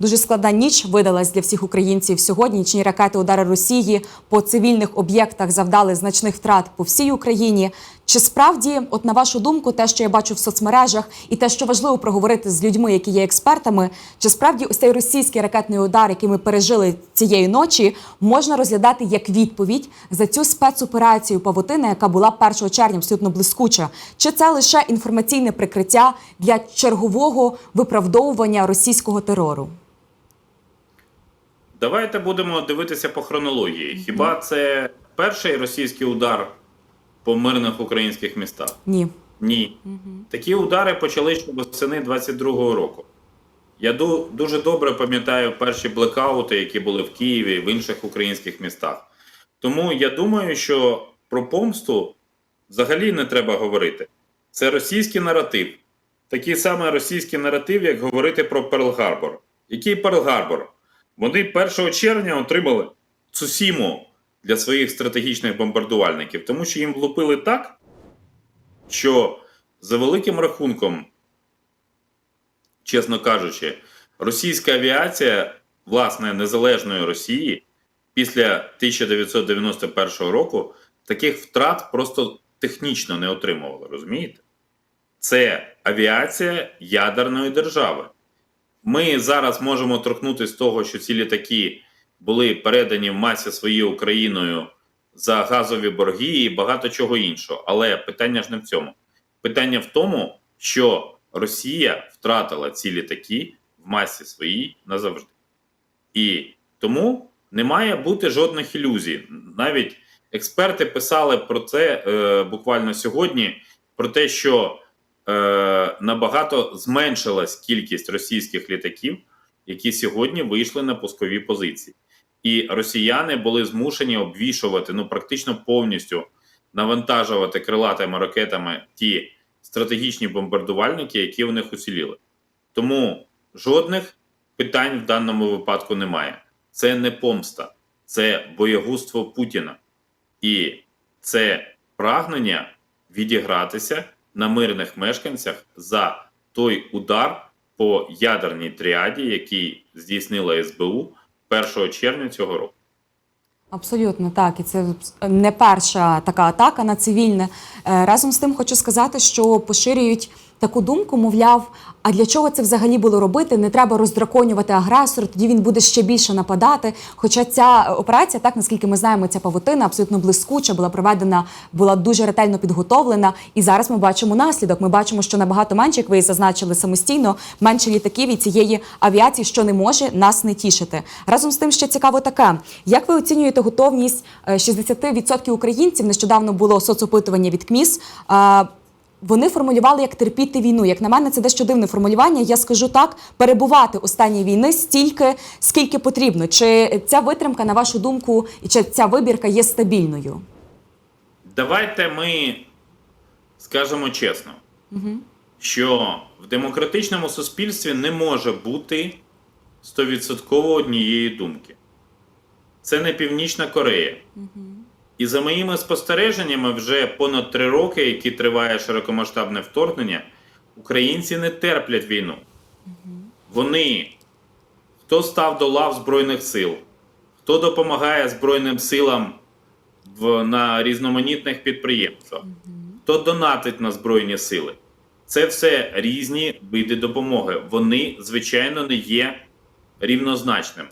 Дуже складна ніч видалась для всіх українців. Сьогодні нічні ракети удари Росії по цивільних об'єктах завдали значних втрат по всій Україні. Чи справді, от на вашу думку, те, що я бачу в соцмережах, і те, що важливо проговорити з людьми, які є експертами, чи справді ось цей російський ракетний удар, який ми пережили цієї ночі, можна розглядати як відповідь за цю спецоперацію павутина, яка була 1 червня абсолютно блискуча? Чи це лише інформаційне прикриття для чергового виправдовування російського терору? Давайте будемо дивитися по хронології. Хіба це перший російський удар по мирних українських містах? Ні. Ні. Такі удари почали ще восени 22-го року. Я дуже добре пам'ятаю перші блекаути, які були в Києві і в інших українських містах. Тому я думаю, що про помсту взагалі не треба говорити. Це російський наратив. Такий самий російський наратив, як говорити про Перл-Гарбор. Який Перл-Гарбор? Вони 1 червня отримали Цусіму для своїх стратегічних бомбардувальників, тому що їм влупили так, що за великим рахунком, чесно кажучи, російська авіація власне незалежної Росії після 1991 року таких втрат просто технічно не отримувала. Розумієте? Це авіація ядерної держави. Ми зараз можемо торкнутися того, що ці літаки були передані в масі своєю Україною за газові борги і багато чого іншого. Але питання ж не в цьому. Питання в тому, що Росія втратила ці літаки в масі своїй назавжди. І тому не має бути жодних ілюзій. Навіть експерти писали про це е, буквально сьогодні: про те, що набагато зменшилась кількість російських літаків, які сьогодні вийшли на пускові позиції. І росіяни були змушені обвішувати ну практично повністю навантажувати крилатими ракетами ті стратегічні бомбардувальники, які в них уціліли. Тому жодних питань в даному випадку немає. Це не помста, це боягузтво Путіна. І це прагнення відігратися на мирних мешканцях за той удар по ядерній тріаді, який здійснила СБУ 1 червня цього року. Абсолютно так, і це не перша така атака на цивільне. Е, Разом з тим хочу сказати, що поширюють таку думку, мовляв, а для чого це взагалі було робити? Не треба роздраконювати агресора, тоді він буде ще більше нападати. Хоча ця операція, так наскільки ми знаємо, ця павутина абсолютно блискуча, була проведена, була дуже ретельно підготовлена. І зараз ми бачимо наслідок. Ми бачимо, що набагато менше, як ви зазначили самостійно, менше літаків і цієї авіації, що не може нас не тішити. Разом з тим, ще цікаво таке: як ви оцінюєте готовність е, 60% українців? Нещодавно було соцопитування від КМІС. Вони формулювали як терпіти війну. Як на мене, це дещо дивне формулювання. Я скажу так: перебувати у стані війни стільки, скільки потрібно. Чи ця витримка, на вашу думку, і чи ця вибірка є стабільною? Давайте ми скажемо чесно, що в демократичному суспільстві не може бути 100% однієї думки. Це не Північна Корея. І за моїми спостереженнями, вже понад три роки, які триває широкомасштабне вторгнення, українці не терплять війну. Вони, хто став до лав Збройних сил, хто допомагає Збройним силам в, на різноманітних підприємствах, хто донатить на Збройні сили. Це все різні види допомоги. Вони, звичайно, не є рівнозначним.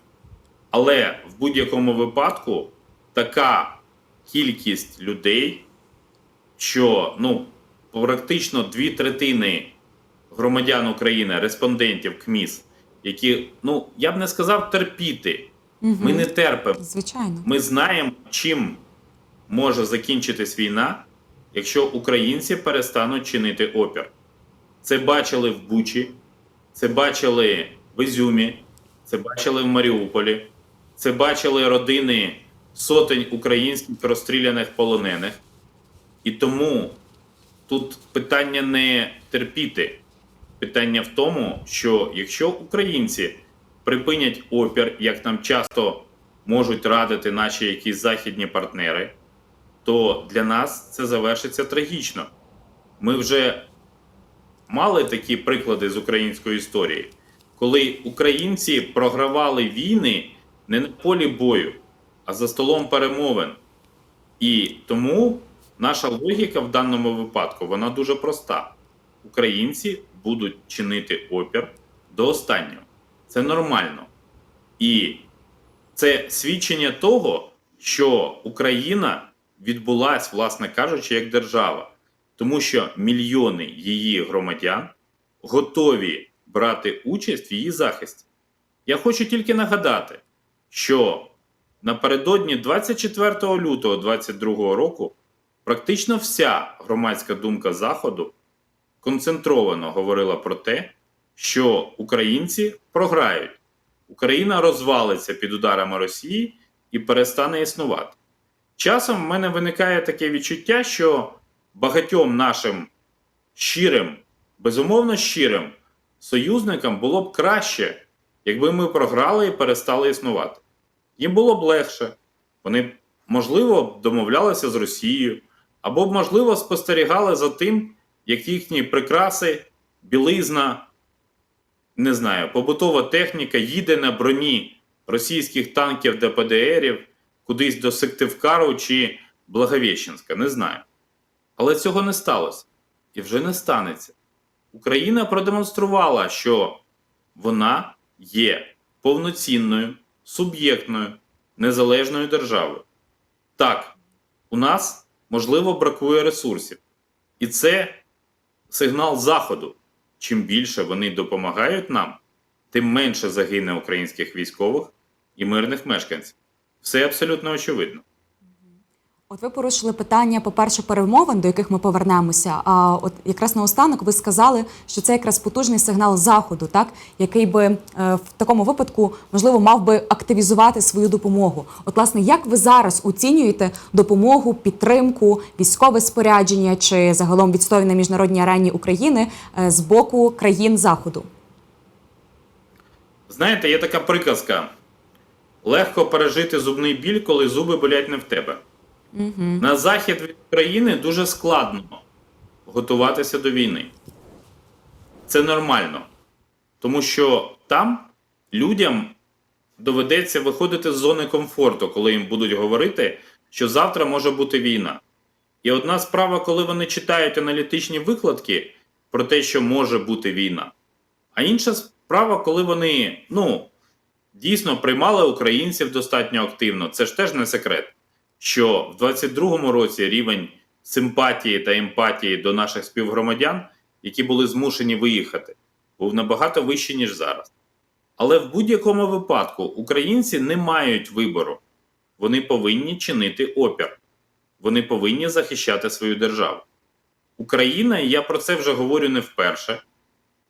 Але в будь-якому випадку така кількість людей, що ну, практично дві третини громадян України, респондентів КМІС, які, ну, я б не сказав терпіти. Ми не терпимо. Звичайно. Ми знаємо, чим може закінчитись війна, якщо українці перестануть чинити опір. Це бачили в Бучі, це бачили в Ізюмі, це бачили в Маріуполі, це бачили родини сотень українських розстріляних полонених. І тому тут питання не терпіти. Питання в тому, що якщо українці припинять опір, як нам часто можуть радити наші якісь західні партнери, то для нас це завершиться трагічно. Ми вже мали такі приклади з української історії, коли українці програвали війни не на полі бою, а за столом перемовин. І тому наша логіка в даному випадку вона дуже проста: українці будуть чинити опір до останнього. Це нормально. І це свідчення того, що Україна відбулась, власне кажучи, як держава, тому що мільйони її громадян готові брати участь в її захисті. Я хочу тільки нагадати, що напередодні 24 лютого 2022 року практично вся громадська думка Заходу концентровано говорила про те, що українці програють. Україна розвалиться під ударами Росії і перестане існувати. Часом в мене виникає таке відчуття, що багатьом нашим щирим, безумовно щирим союзникам було б краще, якби ми програли і перестали існувати. Їм було б легше. Вони, можливо, домовлялися з Росією, або можливо, спостерігали за тим, як їхні прикраси, білизна, не знаю, побутова техніка їде на броні російських танків ДПДРів кудись до Сиктивкару чи Благовіщенська, не знаю. Але цього не сталося і вже не станеться. Україна продемонструвала, що вона є повноцінною, суб'єктною, незалежною державою. Так, у нас, можливо, бракує ресурсів. І це сигнал Заходу. Чим більше вони допомагають нам, тим менше загине українських військових і мирних мешканців. Все абсолютно очевидно. От ви порушили питання, по-перше, перемовин, до яких ми повернемося. А от якраз наостанок ви сказали, що це якраз потужний сигнал заходу, так який би е, в такому випадку можливо мав би активізувати свою допомогу. От, власне, як ви зараз оцінюєте допомогу, підтримку, військове спорядження чи загалом відстой на міжнародній арені України е, з боку країн заходу? Знаєте, є така приказка: легко пережити зубний біль, коли зуби болять не в тебе. На захід від України дуже складно готуватися до війни. Це нормально. Тому що там людям доведеться виходити з зони комфорту, коли їм будуть говорити, що завтра може бути війна. І одна справа, коли вони читають аналітичні викладки про те, що може бути війна. А інша справа, коли вони ну, дійсно приймали українців достатньо активно. Це ж теж не секрет що в 22-му році рівень симпатії та емпатії до наших співгромадян, які були змушені виїхати, був набагато вищий, ніж зараз. Але в будь-якому випадку українці не мають вибору. Вони повинні чинити опір, вони повинні захищати свою державу. Україна, і я про це вже говорю не вперше,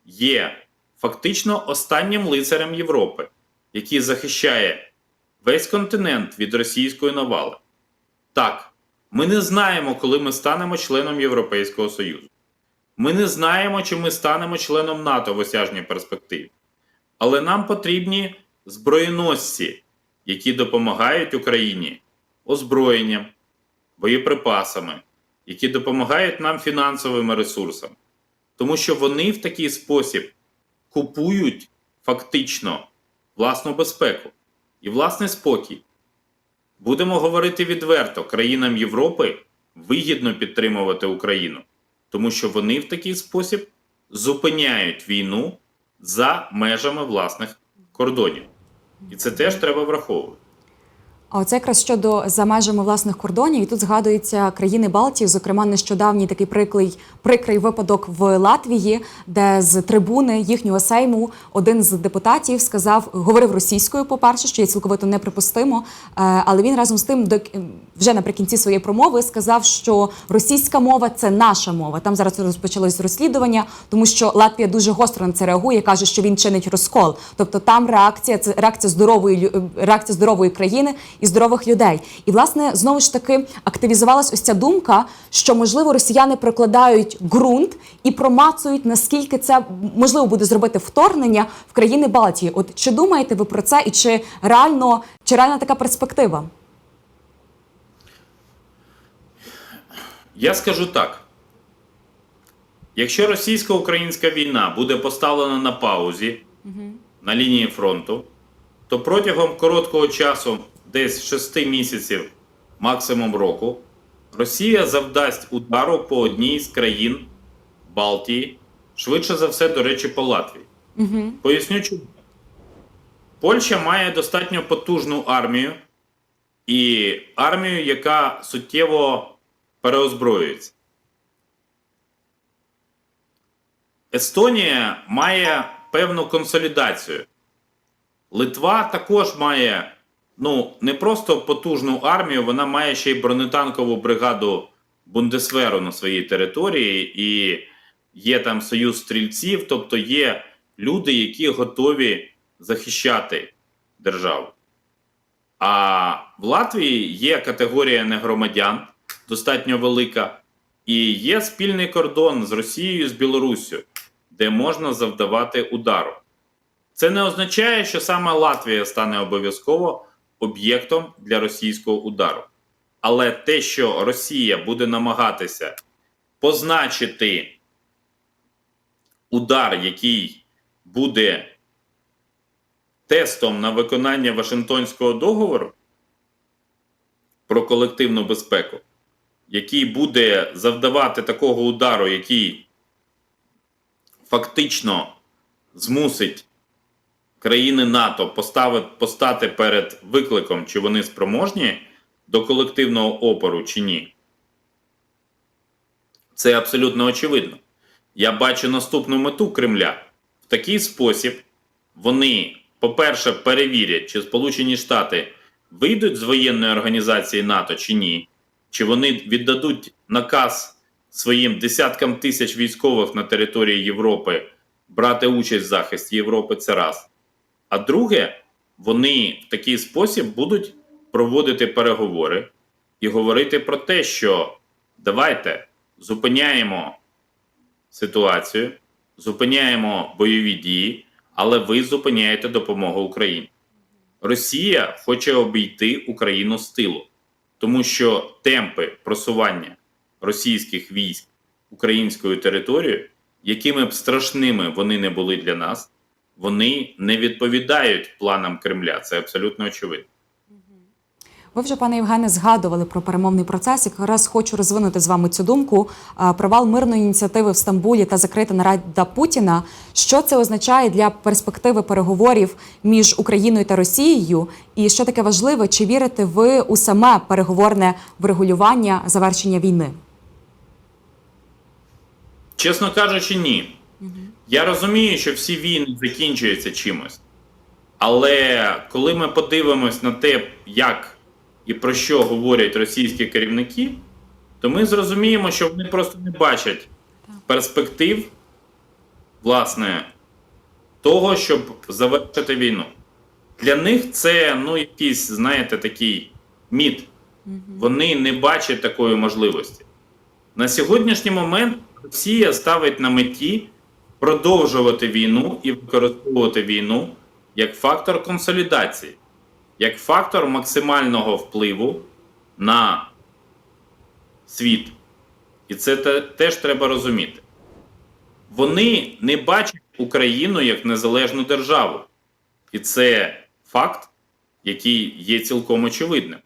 є фактично останнім лицарем Європи, який захищає весь континент від російської навали. Так, ми не знаємо, коли ми станемо членом Європейського Союзу. Ми не знаємо, чи ми станемо членом НАТО в осяжній перспективі. Але нам потрібні зброєносці, які допомагають Україні озброєнням, боєприпасами, які допомагають нам фінансовими ресурсами. Тому що вони в такий спосіб купують фактично власну безпеку і власний спокій. Будемо говорити відверто, країнам Європи вигідно підтримувати Україну, тому що вони в такий спосіб зупиняють війну за межами власних кордонів. І це теж треба враховувати. А оце якраз щодо за межами власних кордонів, і тут згадуються країни Балтії, зокрема, нещодавній такий приклий, прикрий випадок в Латвії, де з трибуни їхнього сейму один з депутатів сказав, говорив російською, по-перше, що є цілковито неприпустимо. е, Але він разом з тим до вже наприкінці своєї промови сказав, що російська мова це наша мова. Там зараз розпочалось розслідування, тому що Латвія дуже гостро на це реагує, каже, що він чинить розкол. Тобто там реакція це реакція здорової реакція здорової країни і здорових людей. І власне знову ж таки активізувалась ось ця думка, що можливо росіяни прокладають ґрунт і промацують наскільки це можливо буде зробити вторгнення в країни Балтії. От чи думаєте ви про це, і чи реально чи реальна така перспектива? Я скажу так: якщо російсько-українська війна буде поставлена на паузі, на лінії фронту, то протягом короткого часу, десь 6 місяців, максимум року, Росія завдасть удару по одній з країн Балтії, швидше за все, до речі, по Латвії. Угу. Поясню чому. Польща має достатньо потужну армію і армію, яка суттєво переозброюється. Естонія має певну консолідацію. Литва також має ну, не просто потужну армію, вона має ще й бронетанкову бригаду Бундесверу на своїй території, і є там союз стрільців, тобто є люди, які готові захищати державу. А в Латвії є категорія негромадян, достатньо велика, і є спільний кордон з Росією, з Білоруссю, де можна завдавати удару. Це не означає, що саме Латвія стане обов'язково об'єктом для російського удару. Але те, що Росія буде намагатися позначити удар, який буде тестом на виконання Вашингтонського договору про колективну безпеку, який буде завдавати такого удару, який фактично змусить країни НАТО поставити, постати перед викликом, чи вони спроможні до колективного опору, чи ні. Це абсолютно очевидно. Я бачу наступну мету Кремля. В такий спосіб вони, по-перше, перевірять, чи Сполучені Штати вийдуть з воєнної організації НАТО чи ні, чи вони віддадуть наказ своїм десяткам тисяч військових на території Європи брати участь в захисті Європи. Це раз. А друге, вони в такий спосіб будуть проводити переговори і говорити про те, що давайте зупиняємо ситуацію, зупиняємо бойові дії, але ви зупиняєте допомогу Україні. Росія хоче обійти Україну з тилу, тому що темпи просування російських військ українською територією, якими б страшними вони не були для нас, вони не відповідають планам Кремля. Це абсолютно очевидно. Ви вже, пане Євгене, згадували про перемовний процес. Якраз хочу розвинути з вами цю думку. Провал мирної ініціативи в Стамбулі та закрита нарада Путіна. Що це означає для перспективи переговорів між Україною та Росією? І що таке важливе, чи вірите ви у саме переговорне врегулювання завершення війни? Чесно кажучи, ні. Я розумію, що всі війни закінчуються чимось. Але коли ми подивимось на те, як і про що говорять російські керівники, то ми зрозуміємо, що вони просто не бачать перспектив, власне, того, щоб завершити війну. Для них це ну, якийсь, знаєте, такий міт. Вони не бачать такої можливості. На сьогоднішній момент Росія ставить на меті продовжувати війну і використовувати війну як фактор консолідації, як фактор максимального впливу на світ. І це теж треба розуміти. Вони не бачать Україну як незалежну державу. І це факт, який є цілком очевидним.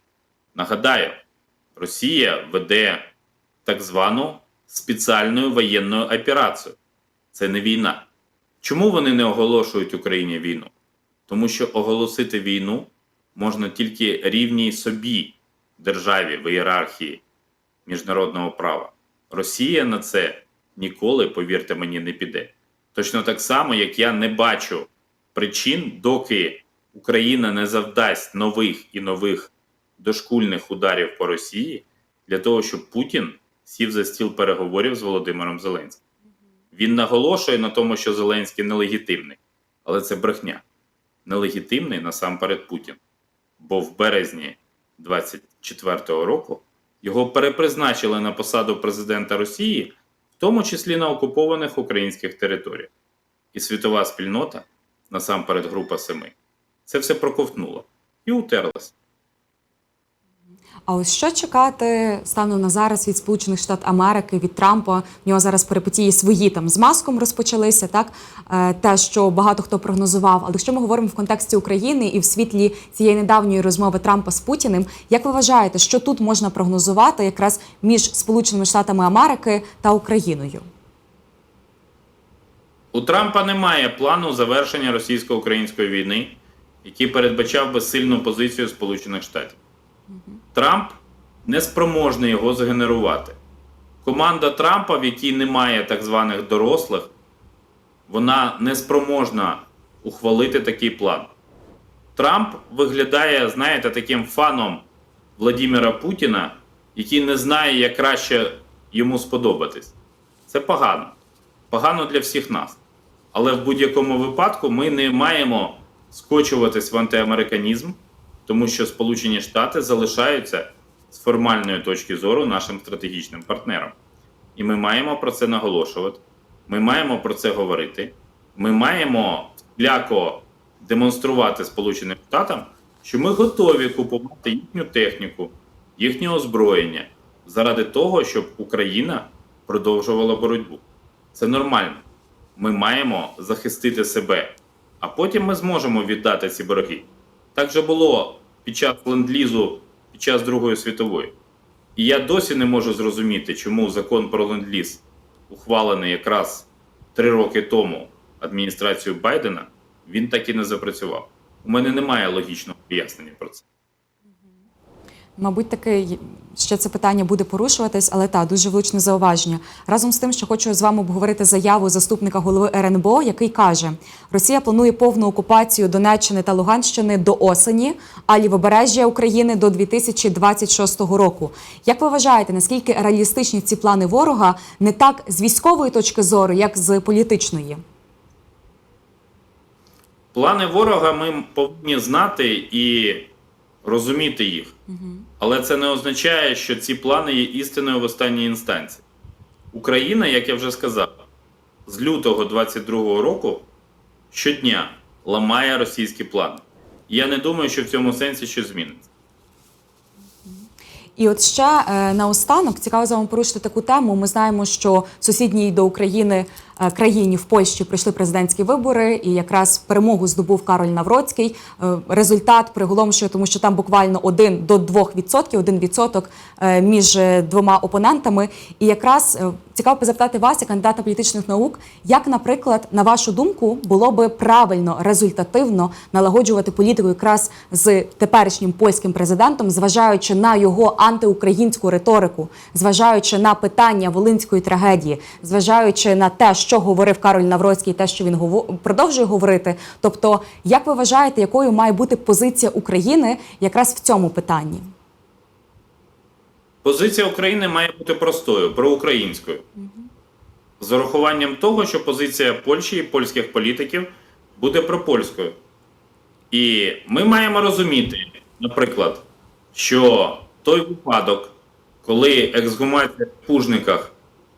Нагадаю, Росія веде так звану спеціальну воєнну операцію. Це не війна. Чому вони не оголошують Україні війну? Тому що оголосити війну можна тільки рівній собі державі в ієрархії міжнародного права. Росія на це ніколи, повірте мені, не піде. Точно так само, як я не бачу причин, доки Україна не завдасть нових і нових дошкульних ударів по Росії для того, щоб Путін сів за стіл переговорів з Володимиром Зеленським. Він наголошує на тому, що Зеленський нелегітимний, але це брехня. Нелегітимний насамперед Путін. Бо в березні 24-го року його перепризначили на посаду президента Росії, в тому числі на окупованих українських територіях. І світова спільнота, насамперед Група Семи, це все проковтнула і утерлася. А ось що чекати станом на зараз від Сполучених Штатів Америки, від Трампа? В нього зараз перипетії свої там з маском розпочалися, так Е, те, що багато хто прогнозував. Але якщо ми говоримо в контексті України і в світлі цієї недавньої розмови Трампа з Путіним, як ви вважаєте, що тут можна прогнозувати якраз між Сполученими Штатами Америки та Україною? У Трампа немає плану завершення російсько-української війни, який передбачав би сильну позицію Сполучених Штатів. Трамп не спроможний його згенерувати. Команда Трампа, в якій немає так званих дорослих, вона не спроможна ухвалити такий план. Трамп виглядає, знаєте, таким фаном Владимира Путіна, який не знає, як краще йому сподобатись. Це погано. Погано для всіх нас. Але в будь-якому випадку ми не маємо скочуватись в антиамериканізм, тому що Сполучені Штати залишаються з формальної точки зору нашим стратегічним партнером. І ми маємо про це наголошувати. Ми маємо про це говорити. Ми маємо всіляко демонструвати Сполученим Штатам, що ми готові купувати їхню техніку, їхнє озброєння заради того, щоб Україна продовжувала боротьбу. Це нормально. Ми маємо захистити себе, а потім ми зможемо віддати ці борги. Так же було під час ленд-лізу, під час Другої світової. І я досі не можу зрозуміти, чому закон про ленд-ліз, ухвалений якраз три роки тому адміністрацією Байдена, він так і не запрацював. У мене немає логічного пояснення про це. Мабуть, таки ще це питання буде порушуватись, але та дуже влучне зауваження. Разом з тим, що хочу з вами обговорити заяву заступника голови РНБО, який каже: Росія планує повну окупацію Донеччини та Луганщини до осені, а лівобережжя України до 2026 року. Як ви вважаєте, наскільки реалістичні ці плани ворога не так з військової точки зору, як з політичної? Плани ворога ми повинні знати і розуміти їх. Але це не означає, що ці плани є істиною в останній інстанції. Україна, як я вже сказав, з лютого 22-го року щодня ламає російські плани. Я не думаю, що в цьому сенсі щось зміниться. І от ще е, наостанок цікаво з вами порушити таку тему. Ми знаємо, що в сусідній до України е, країні в Польщі пройшли президентські вибори, і якраз перемогу здобув Кароль Навроцький. Е, результат приголомшує, тому що там буквально один до двох відсотків, один відсоток між двома опонентами. І якраз цікаво запитати вас, як кандидата політичних наук, як, наприклад, на вашу думку, було би правильно результативно налагоджувати політику якраз з теперішнім польським президентом, зважаючи на його антиукраїнську риторику, зважаючи на питання волинської трагедії, зважаючи на те, що говорив Кароль Навроцький, те, що він продовжує говорити. Тобто, як ви вважаєте, якою має бути позиція України якраз в цьому питанні? Позиція України має бути простою, проукраїнською. З урахуванням того, що позиція Польщі і польських політиків буде пропольською. І ми маємо розуміти, наприклад, що той випадок, коли ексгумація в Пужниках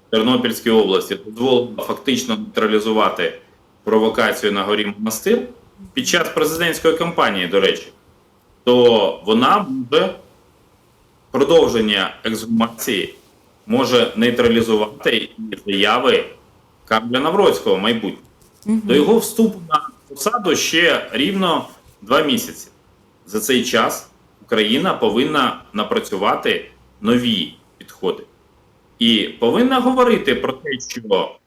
в Тернопільській області дозволила фактично нейтралізувати провокацію на горі монастир під час президентської кампанії, до речі, то вона буде продовження ексгумації може нейтралізувати і заяви Карля Навроцького в майбутньому. До його вступу на посаду ще рівно два місяці. За цей час Україна повинна напрацювати нові підходи. І повинна говорити про те, що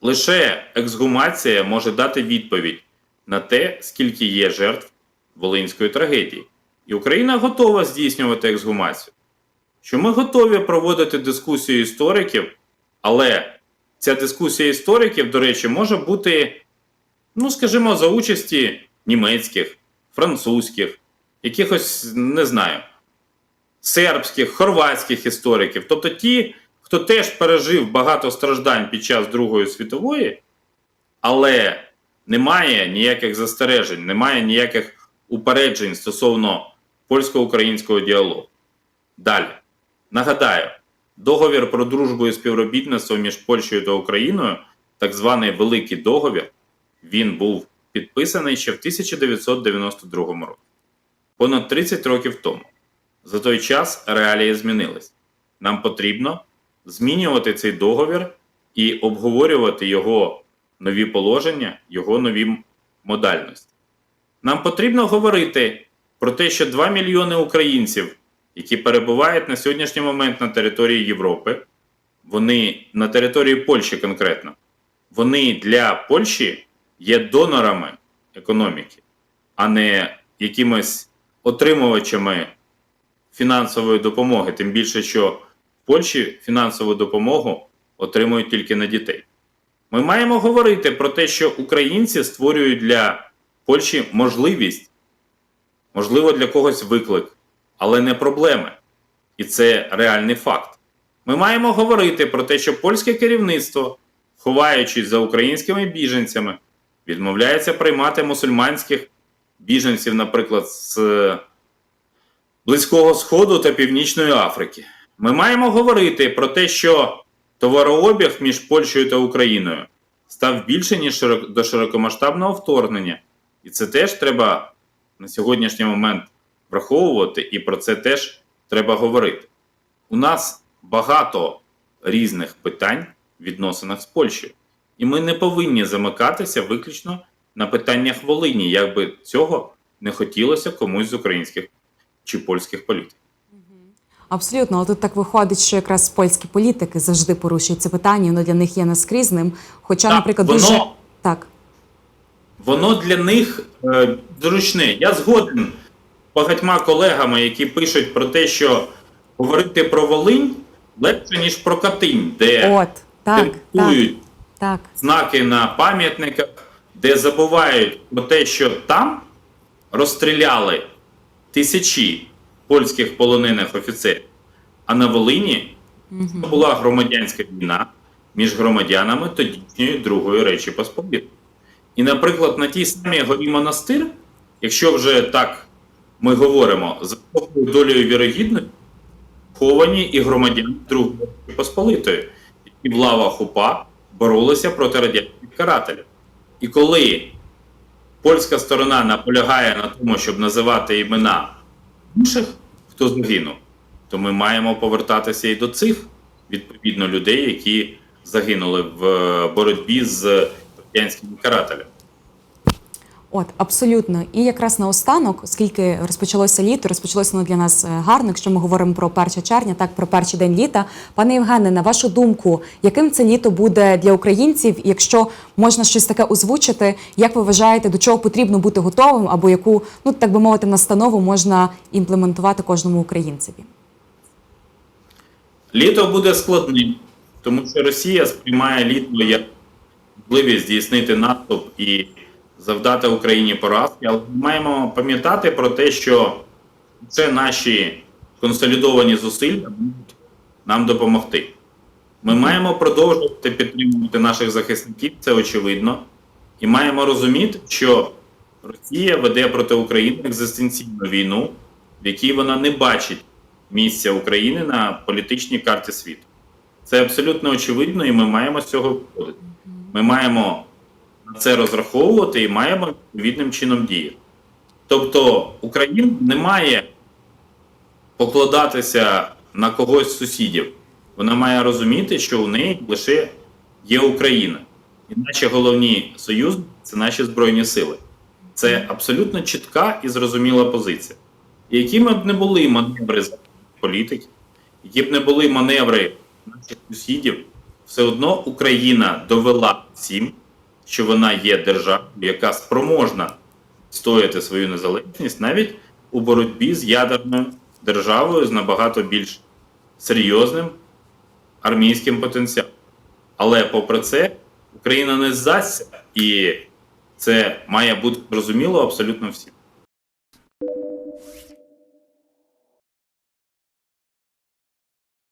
лише ексгумація може дати відповідь на те, скільки є жертв Волинської трагедії. І Україна готова здійснювати ексгумацію. Що ми готові проводити дискусію істориків, але ця дискусія істориків, до речі, може бути, ну, скажімо, за участі німецьких, французьких, якихось, не знаю, сербських, хорватських істориків. Тобто ті, хто теж пережив багато страждань під час Другої світової, але немає ніяких застережень, немає ніяких упереджень стосовно польсько-українського діалогу. Далі. Нагадаю, договір про дружбу і співробітництво між Польщею та Україною, так званий Великий договір, він був підписаний ще в 1992 році, понад 30 років тому. За той час реалії змінились. Нам потрібно змінювати цей договір і обговорювати його нові положення, його нові модальності. Нам потрібно говорити про те, що 2 мільйони українців, які перебувають на сьогоднішній момент на території Європи, вони на території Польщі конкретно, вони для Польщі є донорами економіки, а не якимось отримувачами фінансової допомоги. Тим більше, що в Польщі фінансову допомогу отримують тільки на дітей. Ми маємо говорити про те, що українці створюють для Польщі можливість, можливо, для когось виклик, але не проблеми. І це реальний факт. Ми маємо говорити про те, що польське керівництво, ховаючись за українськими біженцями, відмовляється приймати мусульманських біженців, наприклад, з Близького Сходу та Північної Африки. Ми маємо говорити про те, що товарообіг між Польщею та Україною став більше, ніж до широкомасштабного вторгнення. І це теж треба на сьогоднішній момент враховувати, і про це теж треба говорити. У нас багато різних питань в відносинах з Польщею, і ми не повинні замикатися виключно на питаннях Волині, як би цього не хотілося комусь з українських чи польських політиків. Абсолютно, але тут так виходить, що якраз польські політики завжди порушують це питання, воно для них є наскрізним. Хоча, Так, наприклад, воно- дуже так. Воно для них е, зручне. Я згоден багатьма колегами, які пишуть про те, що говорити про Волинь легше, ніж про Катинь, де От, так, так, так. знаки на пам'ятниках, де забувають про те, що там розстріляли тисячі польських полонених офіцерів. А на Волині була громадянська війна між громадянами тодішньої Другої Речі Посполитої. І, наприклад, на тій самій горі монастир, якщо вже так ми говоримо, за такою долею вірогідності, ховані і громадяни Другої Речі Посполитої, які в лавах УПА боролися проти радянських карателів. І коли польська сторона наполягає на тому, щоб називати імена інших, хто загинув, то ми маємо повертатися і до цих відповідно людей, які загинули в е, боротьбі з радянськими карателями. От, абсолютно. І якраз наостанок, оскільки розпочалося літо, розпочалося воно для нас е, гарно, якщо ми говоримо про 1 червня, так про перший день літа. Пане Євгене, на вашу думку, яким це літо буде для українців, якщо можна щось таке озвучити, як ви вважаєте, до чого потрібно бути готовим, або яку, ну так би мовити, настанову можна імплементувати кожному українцеві? Літо буде складним, тому що Росія сприймає літо як можливість здійснити наступ і завдати Україні поразки. Але ми маємо пам'ятати про те, що це наші консолідовані зусилля нам допомогти. Ми маємо продовжувати підтримувати наших захисників, це очевидно, і маємо розуміти, що Росія веде проти України екзистенційну війну, в якій вона не бачить місця України на політичній карті світу. Це абсолютно очевидно, і ми маємо з цього виходити. Ми маємо на це розраховувати і маємо відповідним чином діяти. Тобто Україна не має покладатися на когось з сусідів. Вона має розуміти, що у неї лише є Україна. І наші головні союзники це наші Збройні Сили. Це абсолютно чітка і зрозуміла позиція. І якими б не були маневри політиків, які б не були маневри наших сусідів, все одно Україна довела всім, що вона є державою, яка спроможна стояти свою незалежність навіть у боротьбі з ядерною державою з набагато більш серйозним армійським потенціалом. Але попри це, Україна не здасться, і це має бути зрозуміло абсолютно всім.